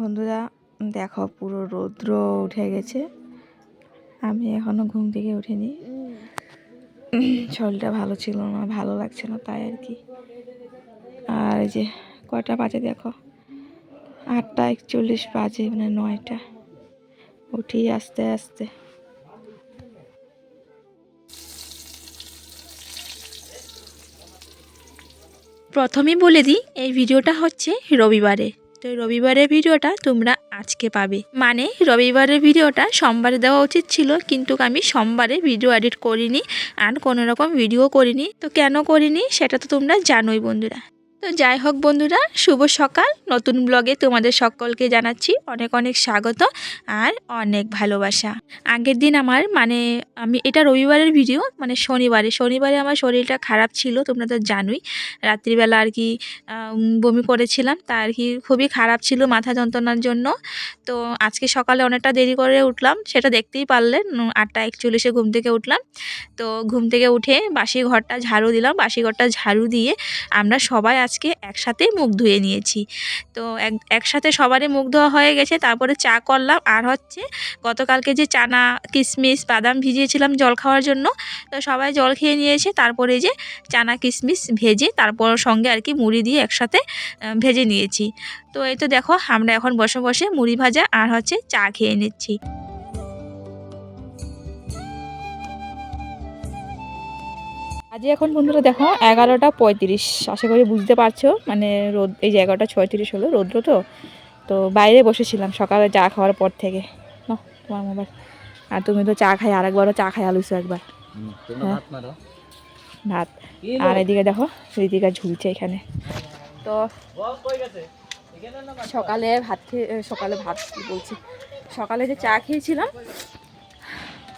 বন্ধুরা, দেখো পুরো রৌদ্র উঠে গেছে। আমি এখনও ঘুম থেকে উঠিনি। শরীরটা ভালো ছিল না, ভালো লাগছে না তাই আর কি। আর যে কয়টা বাজে দেখো? আটটা একচল্লিশ বাজে মানে নয়টা। উঠি আস্তে আস্তে। প্রথমেই বলে দিই, এই ভিডিওটা হচ্ছে রবিবারে। তো রবিবারের ভিডিওটা তোমরা আজকে পাবে। মানে রবিবারের ভিডিওটা সোমবারে দেওয়া উচিত ছিল, কিন্তু আমি সোমবারে ভিডিও এডিট করিনি আর কোনো রকম ভিডিও করিনি। তো কেন করিনি সেটা তো তোমরা জানোই বন্ধুরা। তো যাই হোক বন্ধুরা শুভ সকাল। নতুন ব্লগে তোমাদের সকলকে জানাচ্ছি অনেক অনেক স্বাগত আর অনেক ভালোবাসা। আগের দিন আমার মানে আমি এটা রবিবারের ভিডিও মানে শনিবারে। শনিবারে আমার শরীরটা খারাপ ছিল তোমরা তো জানোই। রাত্রিবেলা আর কি বমি করেছিলাম তা আর কি খুবই খারাপ ছিল মাথা যন্ত্রণার জন্য। তো আজকে সকালে অনেকটা দেরি করে উঠলাম সেটা দেখতেই পারলেন উম, আটটা একচল্লিশে ঘুম থেকে উঠলাম। তো ঘুম থেকে উঠে বাসি ঘরটা ঝাড়ু দিলাম বাসি ঘরটা ঝাড়ু দিয়ে আমরা সবাই আজকে একসাথে মুখ ধুয়ে নিয়েছি। তো এক, একসাথে সবারই মুখ ধোয়া হয়ে গেছে, তারপরে চা করলাম। আর হচ্ছে গতকালকে যে চানা কিশমিশ বাদাম ভিজিয়েছিলাম জল খাওয়ার জন্য, তো সবাই জল খেয়ে নিয়েছে। তারপরে যে চানা কিশমিশ ভেজে তারপর সঙ্গে আর কি মুড়ি দিয়ে একসাথে ভেজে নিয়েছি। তো এই তো দেখো, আমরা এখন বসে বসে মুড়ি ভাজা আর হচ্ছে চা খেয়ে নিচ্ছি। আজকে এখন বন্ধুরা দেখো এগারোটা পঁয়ত্রিশ। আশা করি বুঝতে পারছ মানে রোদ এই যে এগারোটা ছয়ত্রিশ হলো রৌদ্র তো? তো বাইরে বসেছিলাম সকালে চা খাওয়ার পর থেকে। নাও, তোমার মোবাইল। আর তুমি তো চা খাই আর একবারও চা খাই আলুছো একবার। হ্যাঁ। ভাত আর এদিকে দেখো ঋতিকা ঝুলছে এখানে। তো সকালে ভাত খেয়ে সকালে ভাত বলছি? সকালে যে চা খেয়েছিলাম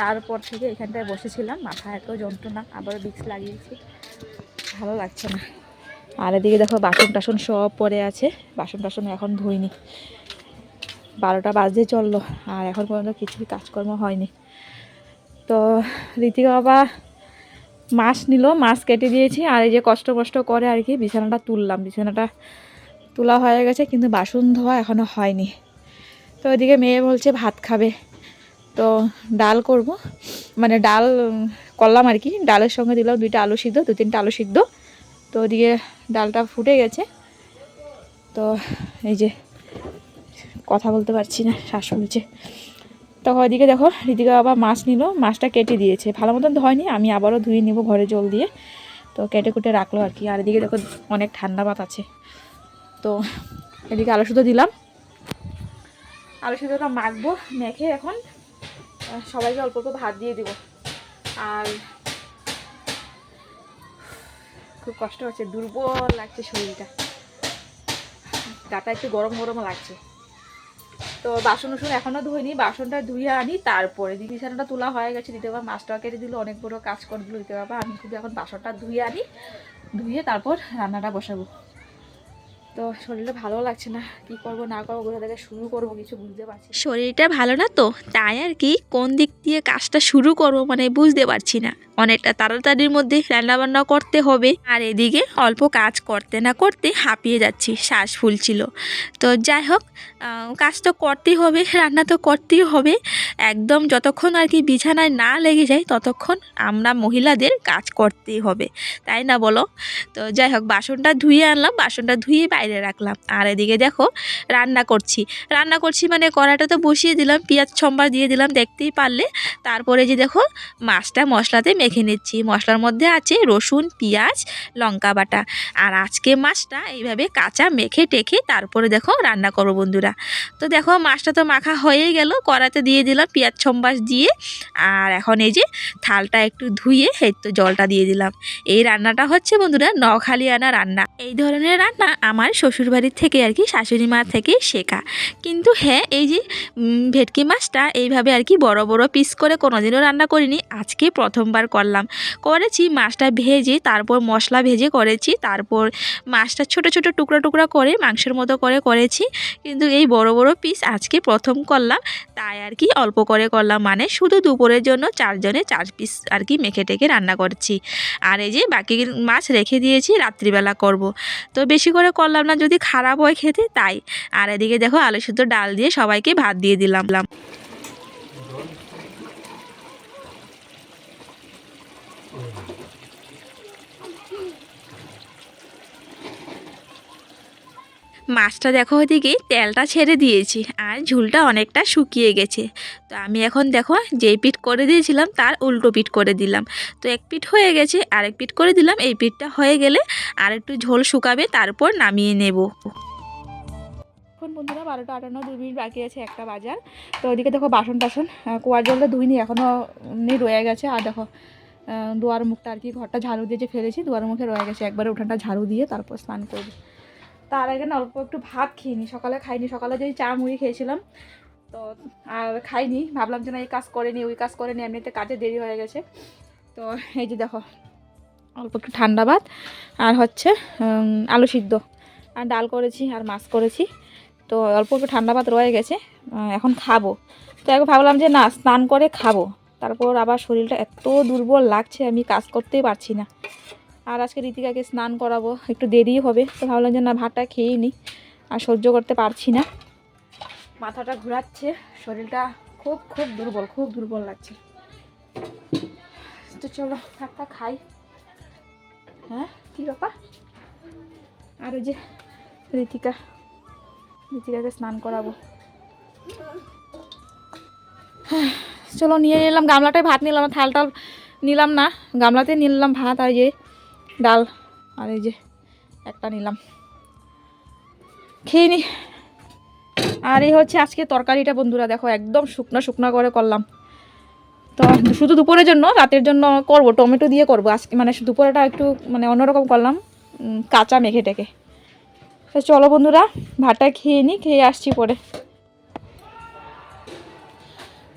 তারপর থেকে এখানটায় বসেছিলাম, মাথা এত যন্ত্রণা আবার বিক্স লাগিয়েছি। ভালো লাগছে না। আর এদিকে দেখো বাসন টাসন সব পড়ে আছে, বাসন টাসন এখন ধুইনি। বারোটা বাজতে চলল, আর এখন পর্যন্ত কিছুই কাজকর্ম হয়নি। তো ঋতিকা বাবা মাছ নিল, মাছ কেটে দিয়েছি, আর এই যে কষ্ট কষ্ট করে আর কি বিছানাটা তুললাম। বিছানাটা তোলা হয়ে গেছে, কিন্তু বাসন ধোয়া এখনও হয়নি। তো ওইদিকে মেয়ে বলছে, ভাত খাবে। তো ডাল করব। মানে ডাল করলাম আর কি। ডালের সঙ্গে দিলাম দুইটা আলু সিদ্ধ, দু তিনটা আলু সিদ্ধ। তো ওদিকে ডালটা ফুটে গেছে। তো এই যে কথা বলতে পারছি না, শ্বাস ফুলছে। তো ওইদিকে দেখো ঋতিকা বাবা মাছ নিল, মাছটা কেটে দিয়েছে। ভালো মতন ধয়নি, আমি আবারও ধুয়ে নিব ঘরে জল দিয়ে। তো কেটে কুটে রাখল আর কি। আর এদিকে দেখো অনেক ঠান্ডা ভাত আছে। তো এদিকে আলু সুতো দিলাম। আলু সুতোটা মাখবো, মেখে এখন সবাইকে অল্প অল্প ভাত দিয়ে দিব। আর খুব কষ্ট হচ্ছে, দুর্বল লাগছে শরীরটা। গাটা একটু গরম গরম লাগছে। তো বাসন উসন এখনও ধুইনি, বাসনটা ধুয়ে আনি, তারপরে দিদি বিছানাটা তোলা হয়ে গেছে দিতে বাবা মাছটা কেটে দিল, অনেক বড় কাজ করে দিল দিতে বাবা। আমি শুধু এখন বাসনটা ধুয়ে আনি ধুয়ে তারপর রান্নাটা বসাবো। তো শরীরটা ভালো লাগছে না। কি করব, না করব, কোথা থেকে শুরু করব, কিছু বুঝতে পারছি শরীরটা ভালো না তো? তাই আর কি, কোন দিক দিয়ে কাজটা শুরু করব মানে বুঝতে পারছি না। অনেকটা তাড়াতাড়ির মধ্যে রান্নাবান্না করতে হবে। আর এদিকে অল্প কাজ করতে না করতে হাঁপিয়ে যাচ্ছি, শ্বাস ফুলছিল। তো যাই হোক কাজ তো করতেই হবে, রান্না তো করতেই হবে। একদম যতক্ষণ আর কি বিছানায় না লেগে যায়, ততক্ষণ আমরা মহিলাদের কাজ করতেই হবে। তাই না বলো? তো যাই হোক, বাসনটা ধুয়ে আনলাম, বাসনটা ধুয়ে বাইরে রাখলাম। আর এদিকে দেখো, রান্না করছি। রান্না করছি মানে কড়াটা তো বসিয়ে দিলাম, পেঁয়াজ ছম্বার দিয়ে দিলাম, দেখতেই পারলে। তারপরে যে দেখো, মাছটা মশলাতে মেখে নিচ্ছি। মশলার মধ্যে আছে রসুন, পেঁয়াজ, লঙ্কা বাটা। আর আজকে মাছটা এইভাবে কাঁচা মেখে টেখে তারপরে দেখো রান্না করো বন্ধুরা। তো দেখো মাছটা তো মাখা হয়ে গেল। কড়াতে দিয়ে দিলাম পেঁয়াজ ছম্বাস দিয়ে। আর এখন এই যে থালটা একটু ধুয়ে এই তো জলটা দিয়ে দিলাম। এই রান্নাটা হচ্ছে বন্ধুরা নখালি আনা রান্না। এই ধরনের রান্না আমার শ্বশুরবাড়ির থেকে আর কি শাশুড়ি মা থেকে শেখা। কিন্তু হ্যাঁ এই যে ভেটকি মাছটা এইভাবে আর কি বড় বড় পিস করে কোনোদিনও রান্না করিনি। আজকে প্রথমবার করলাম। করেছি, মাছটা ভেজে, তারপর মশলা ভেজে করেছি, তারপর মাছটা ছোট ছোট টুকরো টুকরো করে, মাংসের মতো করে করেছি। কিন্তু এই বড় বড় পিস আজকে প্রথম করলাম, তাই আর কি অল্প করে করলাম। মানে শুধু দুপুরের জন্য চারজনে চার পিস আর কি মেখে টেকে রান্না করছি। আর এই যে বাকি মাছ রেখে দিয়েছি, রাত্রিবেলা করব। তো বেশি করে করলাম না, যদি খারাপ হয় খেতে, তাই। আর এদিকে দেখো আলু সুদ্ধ ডাল দিয়ে সবাইকে ভাত দিয়ে দিলাম। মাছটা দেখো ওদিকে তেলটা ছেড়ে দিয়েছি আর ঝুলটা অনেকটা শুকিয়ে গেছে। তো আমি এখন দেখো যেই পিঠ করে দিয়েছিলাম তার উল্টো পিঠ করে দিলাম। তো এক পিঠ হয়ে গেছে, আরেক পিঠ করে দিলাম। এই পিঠটা হয়ে গেলে আর একটু ঝোল শুকাবে, তারপর নামিয়ে নেব। এখন বন্ধুরা বারোটা আটান্ন, দুই মিনিট বাকি আছে একটা বাজার। তো ওইদিকে দেখো বাসন টাসন কুয়ার জলটা ধুইনি এখনও নেই রয়ে গেছে। আর দেখো দুয়ার মুখটা আর কি ঘরটা ঝাড়ু দিয়ে যে ফেলেছি, দুয়ার মুখে রয়ে গেছে। একবারে উঠানটা ঝাড়ু দিয়ে তারপর স্নান করব। তার আগে না অল্প একটু ভাত খেয়ে সকালে খাইনি, সকালে যদি চা মুড়ি খেয়েছিলাম, তো, আর খাইনি, ভাবলাম যে না এই কাজ করেনি ওই কাজ করেনি এমনিতে কাজে দেরি হয়ে গেছে, তো এই যে দেখো, অল্প একটু ঠান্ডা ভাত, আর হচ্ছে আলু সিদ্ধ, আর ডাল করেছি, আর মাছ করেছি, তো অল্প একটু ঠান্ডা ভাত রয়ে গেছে এখন খাব, তো এখন ভাবলাম যে না, স্নান করে খাব, তারপর আবার শরীরটা এত দুর্বল লাগছে, আমি কাজ করতেই পারছি না আর আজকে রীতিকাকে স্নান করাবো, একটু দেরি হবে, তো ভাবলাম যে না, ভাতটা খেয়েই নিই, আর সহ্য করতে পারছি না। মাথাটা ঘোরাচ্ছে, শরীরটা খুব খুব দুর্বল খুব দুর্বল লাগছে। তো চলো, ভাতটা খাই। হ্যাঁ কী ব্যাপার? আর ওই যে রীতিকা, রীতিকাকে স্নান করাবো। চলো, নিয়ে নিলাম গামলাটায় ভাত নিলাম থাল টাল নিলাম না গামলাতে নিলাম ভাত, আর যে ডাল আর এই যে একটা নিলাম। খেয়ে নি। আর এই হচ্ছে আজকে তরকারিটা বন্ধুরা, দেখো একদম শুকনো শুকনো করে করলাম। তো শুধু দুপুরের জন্য, রাতের জন্য করব, টমেটো দিয়ে করব। আজকে মানে দুপুরেটা একটু মানে অন্যরকম করলাম কাঁচা মেখে টেকে তো চলো বন্ধুরা, ভাতটা খেয়ে নিই খেয়ে আসছি পরে।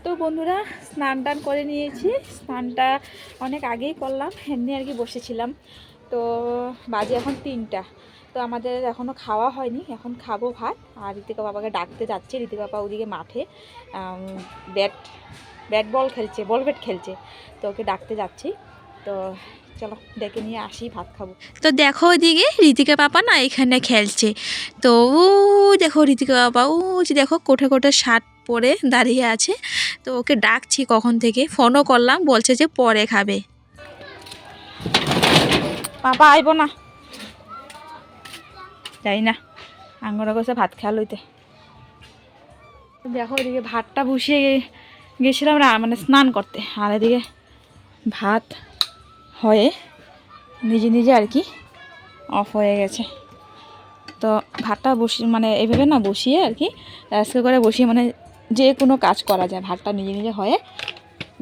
তো বন্ধুরা, স্নান টান করে নিয়েছি। স্নানটা অনেক আগেই করলাম, এমনি আর কি বসেছিলাম। তো বাজে এখন তিনটা। তো আমাদের এখনও খাওয়া হয়নি, এখন খাব ভাত। আর ঋতিকা বাবাকে ডাকতে যাচ্ছে, ঋতিকা বাবা ওদিকে মাঠে ব্যাট ব্যাট বল খেলছে, বল ব্যাট খেলছে। তো ওকে ডাকতে যাচ্ছি। তো চলো, ডেকে নিয়ে আসি, ভাত খাব। তো দেখো ওইদিকে, ঋতিকা পাপা না এখানে খেলছে। তো ও দেখো, ঋতিকা পাপা ও যে দেখো কোঠে কোঠে শার্ট পরে দাঁড়িয়ে আছে। তো ওকে ডাকছি কখন থেকে? ফোনও করলাম, বলছে যে পরে খাবে। পাপা, আইব না। যাই না, আঙ্গরা কষে ভাত খেয়া লইতে। দেখো এদিকে ভাতটা বসিয়ে গেছিলাম মানে স্নান করতে। আর এদিকে ভাত হয়ে নিজে নিজে আর কি অফ হয়ে গেছে। তো ভাতটা বসিয়ে মানে এইভাবে না বসিয়ে আর কি, আজকে করে বসিয়ে মানে যে কোনো কাজ করা যায়, ভাতটা নিজে নিজে হয়ে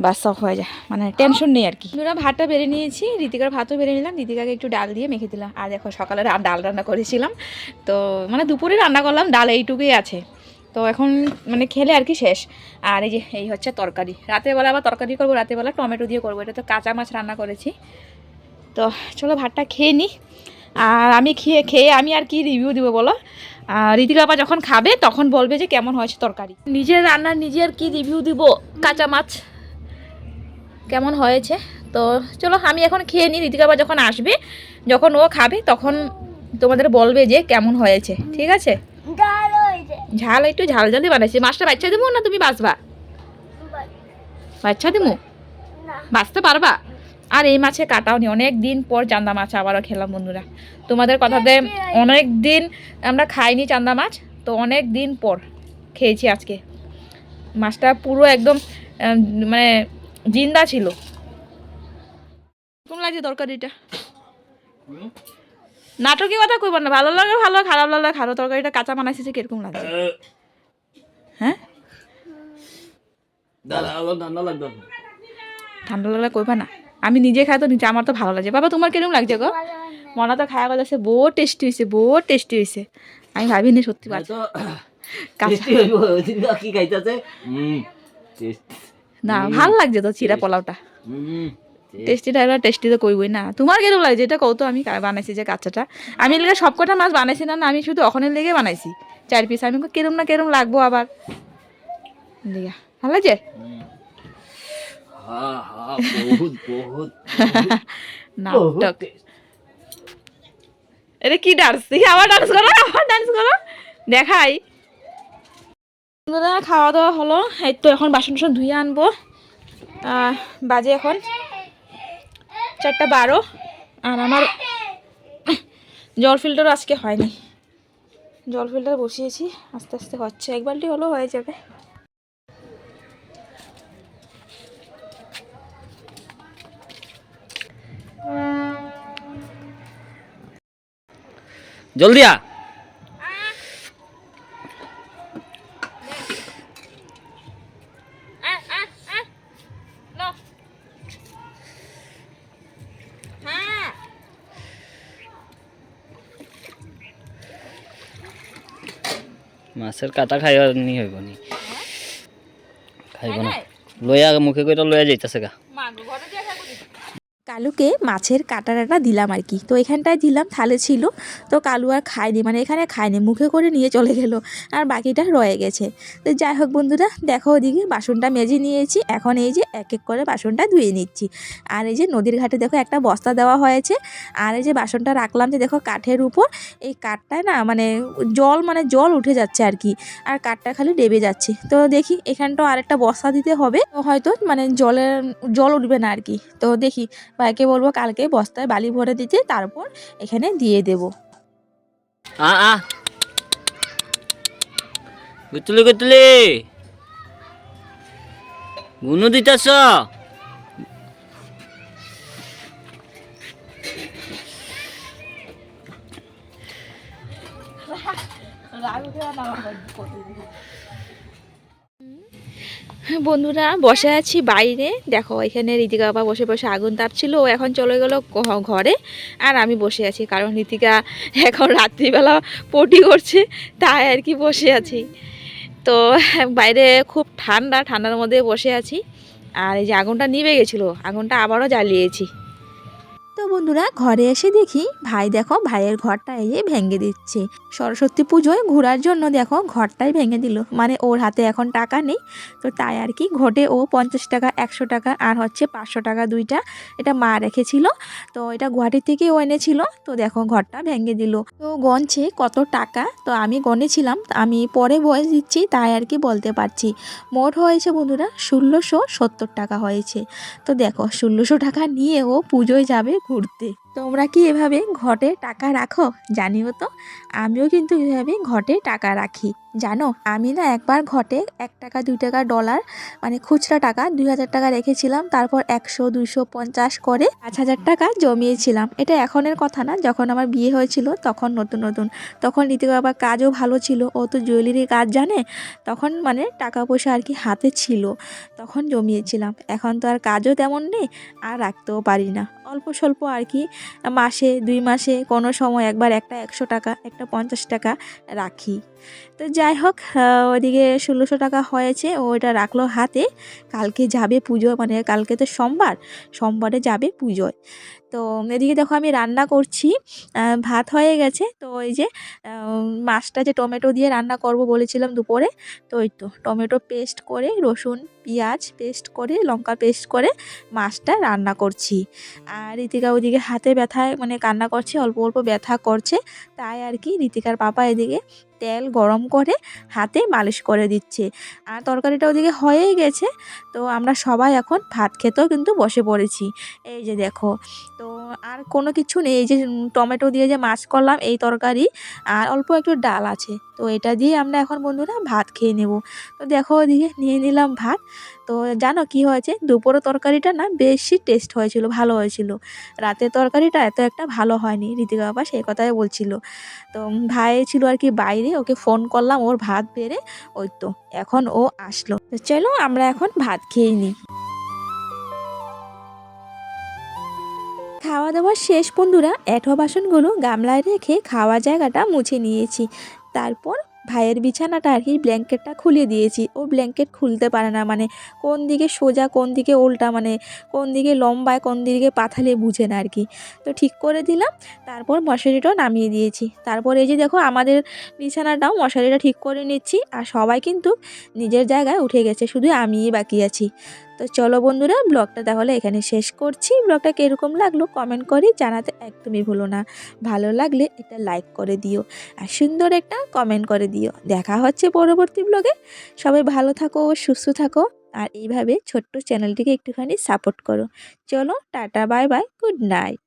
বাস সব হয়ে যায়। মানে টেনশন নেই আর কি। দুরা ভাতটা বেড়ে নিয়েছি রীতিকার ভাতও বেড়ে নিলাম রীতিকাকে একটু ডাল দিয়ে মেখে দিলাম। আর দেখো, সকালে ডাল রান্না করেছিলাম। তো মানে দুপুরে রান্না করলাম, ডাল এইটুকুই আছে। তো এখন মানে খেলে আর কি শেষ। আর এই যে, এই হচ্ছে তরকারি। রাতের বেলা আবার তরকারি করব, রাতের বেলা টমেটো দিয়ে করব। এটা তো কাঁচা মাছ রান্না করেছি। তো চলো, ভাতটা খেয়ে নিই আর আমি খেয়ে খেয়ে আমি আর কি রিভিউ দিব বলো? আর ঋতিকা বাবা যখন খাবে তখন বলবে যে কেমন হয়েছে তরকারি। নিজের রান্নার নিজের কি রিভিউ দিব? কাঁচা মাছ। কেমন হয়েছে? তো চলো আমি এখন খেয়ে নিই। ঋতিকা আবার যখন আসবে যখন ও খাবে তখন তোমাদের বলবে যে কেমন হয়েছে। ঠিক আছে? ঝাল একটু ঝাল ঝালই বানাইছি। মাছটা বাচ্চা দেবো না তুমি বাঁচবা? বাচ্চা দেবো? বাঁচতে পারবা? আর এই মাছে কাটাও নি অনেক দিন পর চান্দা মাছ আবারও খেলাম বন্ধুরা। তোমাদের কথাতে অনেক দিন আমরা খাইনি চান্দা মাছ তো অনেক দিন পর খেয়েছি আজকে। মাছটা পুরো একদম মানে জিন্দা ছিল। কেমন লাগছে তরকারিটা? নাটকের কথা কইব না ভালো লাগে ভালো খারাপ লাগলে খারাপ তরকারিটা কাঁচা বানাইছে যে কীরকম লাগছে হ্যাঁ। ঠান্ডা লাগলে কইবা না। আমি নিজে খাই তো নিচে আমার তো ভালো লাগছে বাবা তোমার কীরকম লাগছে গো? মনে তো খাওয়া গেছে বহু টেস্টি হয়েছে বহু টেস্টি হয়েছে আমি ভাবিনি সত্যি পারছি কি খাইতাছে? না ভালো লাগছে তো চিরা পোলাওটা। হুম, টেস্টিটা হলো টেস্টি তো কইবই না। তোমার কেরম লাগছে? এটা কত আমি বানাইছি যে কাচ্চাটা আমি লেগে সব কটা মাছ বানাইছি না না আমি শুধু ওখানে লেগে বানাইছি। চার পিস আমি কেরম না কেরম লাগবো আবার লিগা ভালো লাগছে? বহুত বহুত নাটক। এটা কি ডান্স দেখি আবার ডান্স করো, আবার ডান্স করো। দেখাই। খাওয়া দাওয়া হলো। এই তো এখন বাসন টাসন ধুয়ে আনব। বাজে এখন চারটা বারো। আর আমার জল ফিল্টার আজকে হয়নি। জল ফিল্টার বসিয়েছি, আস্তে আস্তে হচ্ছে। এক বালতি হলেও হয়ে যাবে। জলদি আ মাছের কাটা খাইবার নি হইব নি। খাইব না। লয়া মুখে কইটা লয়া যাইতাছে গা। কালুকে মাছের কাটারাটা দিলাম আর কি। তো এখানটায় দিলাম, থালে ছিল, তো কালু আর খায়নি মানে এখানে খায়নি, মুখে করে নিয়ে চলে গেল, আর বাকিটা রয়ে গেছে। তো যাই হোক বন্ধুরা, দেখো ওদিকে বাসনটা মেজে নিয়েছি, এখন এই যে এক এক করে বাসনটা ধুয়ে নিচ্ছি। আর এই যে নদীর ঘাটে দেখো একটা বস্তা দেওয়া হয়েছে, আর এই যে বাসনটা রাখলাম যে দেখো কাঠের উপর, এই কাঠটায় না মানে জল মানে জল উঠে যাচ্ছে আর কি, আর কাঠটা খালি ডেবে যাচ্ছে। তো দেখি এখানটাও আরেকটা বস্তা দিতে হবে হয়তো মানে জলের, জল উঠবে না আর কি। তো দেখি ভাইকে বলব কালকে বস্তায় বালি ভরে দিতে তারপর এখানে দিয়ে দেব। আ আ। গুতুলি গুতুলি। গুনু দিতাছ? বন্ধুরা, বসে আছি বাইরে। দেখো, এখানে ঋতিকা বাবা বসে বসে আগুন তাপছিল। ও এখন চলে গেল ঘরে। আর আমি বসে আছি, কারণ ঋতিকা এখন রাত্রিবেলা পটি করছে, তাই আর কি বসে আছি। তো বাইরে খুব ঠান্ডা, ঠান্ডার মধ্যে বসে আছি। আর এই যে আগুনটা নিভে গেছিল, আগুনটা আবারও জ্বালিয়েছি। তো বন্ধুরা ঘরে এসে দেখি ভাই দেখো ভাইয়ের ঘরটা এই ভেঙে দিচ্ছে। সরস্বতী পুজোয় ঘোরার জন্য দেখো ঘরটাই ভেঙে দিল। মানে ওর হাতে এখন টাকা নেই। তো তাই আর কি ঘটে ও পঞ্চাশ টাকা, একশো টাকা আর হচ্ছে পাঁচশো টাকা দুইটা এটা মা রেখেছিল। তো এটা গুয়াহাটি থেকে ও এনেছিল। তো দেখো ঘরটা ভেঙে দিল। তো গনছে কত টাকা? তো আমি গনেছিলাম আমি পরে বয়স দিচ্ছি তাই আর কি বলতে পারছি। মোট হয়েছে বন্ধুরা ষোলোশো সত্তর টাকা হয়েছে। তো দেখো ষোলোশো টাকা নিয়ে ও পুজোয় যাবে ঘুরতে। তোমরা কি এভাবে ঘটে টাকা রাখো? জানিও তো। আমিও কিন্তু এভাবে ঘটে টাকা রাখি। জানো, আমি না একবার ঘটে এক টাকা, দুই টাকা ডলার মানে খুচরা টাকা দুই হাজার টাকা রেখেছিলাম, তারপর একশো, দুইশো পঞ্চাশ করে পাঁচ হাজার টাকা জমিয়েছিলাম। এটা এখনের কথা না, যখন আমার বিয়ে হয়েছিল তখন নতুন নতুন। তখন ঋতিক বাবার কাজও ভালো ছিল, ও তো জুয়েলারির কাজ জানে, তখন মানে টাকা পয়সা আর কি হাতে ছিল, তখন জমিয়েছিলাম। এখন তো আর কাজও তেমন নেই, আর রাখতেও পারি না। অল্প স্বল্প আর কি মাসে, দুই মাসে কোনো সময় একবার একটা একশো টাকা, একটা পঞ্চাশ টাকা রাখি। তো যাই হোক ওইদিকে ওদিকে ষোলোশো টাকা হয়েছে ও এটা রাখল হাতে। কালকে যাবে পুজো মানে কালকে তো সোমবার, সোমবারে যাবে পুজোয়। তো এদিকে দেখো আমি রান্না করছি। ভাত হয়ে গেছে। তো ওই যে মাছটা যে টমেটো দিয়ে রান্না করব বলেছিলাম দুপুরে, তো ওই তো টমেটো পেস্ট করে, রসুন, পেঁয়াজ পেস্ট করে, লঙ্কা পেস্ট করে মাছটা রান্না করছি। আর ঋতিকা ওইদিকে হাতে ব্যথায় মানে কান্না করছে, অল্প অল্প ব্যথা করছে। তাই আর কি ঋতিকার পাপা এদিকে তেল গরম করে হাতে মালিশ করে দিচ্ছে। আর তরকারিটা ওদিকে হয়েই গেছে। তো আমরা সবাই এখন ভাত খেতেও কিন্তু বসে পড়েছি। এই যে দেখো, তো আর কোনো কিছু নেই। এই যে টমেটো দিয়ে যে মাছ করলাম এই তরকারি আর অল্প একটু ডাল আছে। তো এটা দিয়ে আমরা এখন বন্ধুরা ভাত খেয়ে নেব। তো দেখো ওদিকে নিয়ে নিলাম ভাত। তো জানো কি হয়েছে? দুপুরের তরকারিটা না বেশি টেস্ট হয়েছিল, ভালো হয়েছিল। রাতের তরকারিটা এত একটা ভালো হয়নি ঋতিকা বাবা সেই কথাই বলছিল। তো ভাই ছিল আর কি বাইরে, ওকে ফোন করলাম, ওর ভাত বেড়ে ওই তো, এখন ও আসলো। তো চলো আমরা এখন ভাত খেয়ে নিই খাওয়া দাওয়া শেষ, বন্ধুরা, এঁঠো বাসনগুলো গামলায় রেখে খাওয়া জায়গাটা মুছে নিয়েছি। তারপর ভাইয়ের বিছানাটা আর কি ব্ল্যাঙ্কেটটা খুলে দিয়েছি। ও ব্ল্যাঙ্কেট খুলতে পারে না মানে কোন দিকে সোজা, কোন দিকে উল্টা মানে কোন দিকে লম্বায়, কোন দিকে পাথালে বুঝে না আর কি। তো ঠিক করে দিলাম, তারপর মশারিটাও নামিয়ে দিয়েছি। তারপর এই যে দেখো আমাদের বিছানাটাও মশারিটা ঠিক করে নিচ্ছি, আর সবাই কিন্তু নিজের জায়গায় উঠে গেছে, শুধু আমিই বাকি আছি। তো চলো বন্ধুরা, ব্লগটা তাহলে এখানে শেষ করছি। ব্লগটা কীরকম লাগল কমেন্ট করে জানাতে একদমই ভুলো না। ভালো লাগলে একটা লাইক করে দিও আর সুন্দর একটা কমেন্ট করে দিও। দেখা হচ্ছে পরবর্তী ব্লগে। সবাই ভালো থাকো ও সুস্থ থাকো আর এইভাবে ছোট্ট চ্যানেলটিকে একটুখানি সাপোর্ট করো। চলো, tata, bye bye, good night.